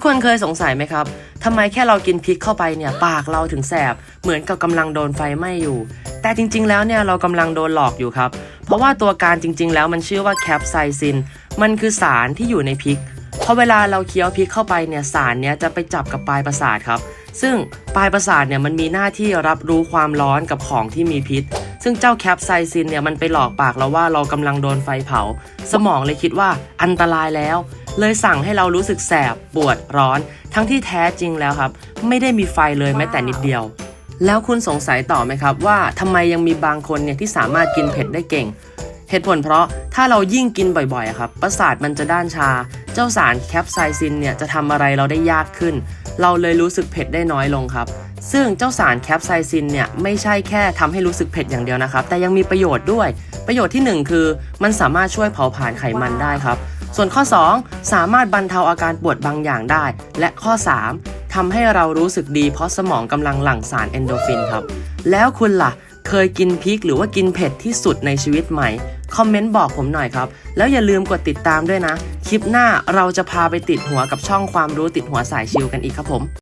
กคนเคยสงสัยไหมครับทำไมแค่เรากินพริกเข้าไปเนี่ยปากเราถึงแสบ เหมือนกับกำลังโดนไฟไหม้อยู่ แต่จริง ๆ แล้วเนี่ยเรากำลังโดนหลอกอยู่ครับ เพราะว่าตัวการจริง ๆ แล้วมันชื่อว่าแคปไซซิน มันคือสารที่อยู่ในพริกพอเวลาเราเคี้ยวพริกเข้าไปเนี่ยสารเนี้ยจะไปจับกับปลายประสาทครับ ซึ่งปลายประสาทเนี่ยมันมีหน้าที่รับรู้ความร้อนกับของที่มีพิษ ซึ่งเจ้าแคปไซซินเนี่ยมันไปหลอกปากเราว่าเรากำลังโดนไฟเผา สมองเลยคิดว่าอันตรายแล้ว เลยสั่งให้เรารู้สึกแสบปวดร้อน ทั้งที่แท้จริงแล้วครับ ไม่ได้มีไฟเลยแม้แต่นิดเดียว แล้วคุณสงสัยต่อไหมครับ ว่าทำไมยังมีบางคนเนี่ยที่สามารถกินเผ็ดได้เก่งเหตุผลเพราะถ้าเรายิ่งกินบ่อยๆอะครับประสาทมันจะด้านชา เจ้าสารแคปไซซินเนี่ยจะทำอะไรเราได้ยากขึ้น เราเลยรู้สึกเผ็ดได้น้อยลงครับ ซึ่งเจ้าสารแคปไซซินเนี่ยไม่ใช่แค่ทำให้รู้สึกเผ็ดอย่างเดียวนะครับ แต่ยังมีประโยชน์ด้วย ประโยชน์ที่หนึ่งคือ มันสามารถช่วยเผาผลาญไขมันได้ครับ ส่วนข้อ 2 สามารถบรรเทาอาการปวดบางอย่างได้ และข้อ 3ทำให้เรารู้สึกดีเพราะสมองกำลังหลั่งสารเอนโดฟินครับ แล้วคุณล่ะเคยกินพริกหรือว่ากินเผ็ดที่สุดในชีวิตไหมคอมเมนต์บอกผมหน่อยครับ แล้วอย่าลืมกดติดตามด้วยนะ คลิปหน้าเราจะพาไปติดหัวกับช่องความรู้ติดหัวสายชิลกันอีกครับผม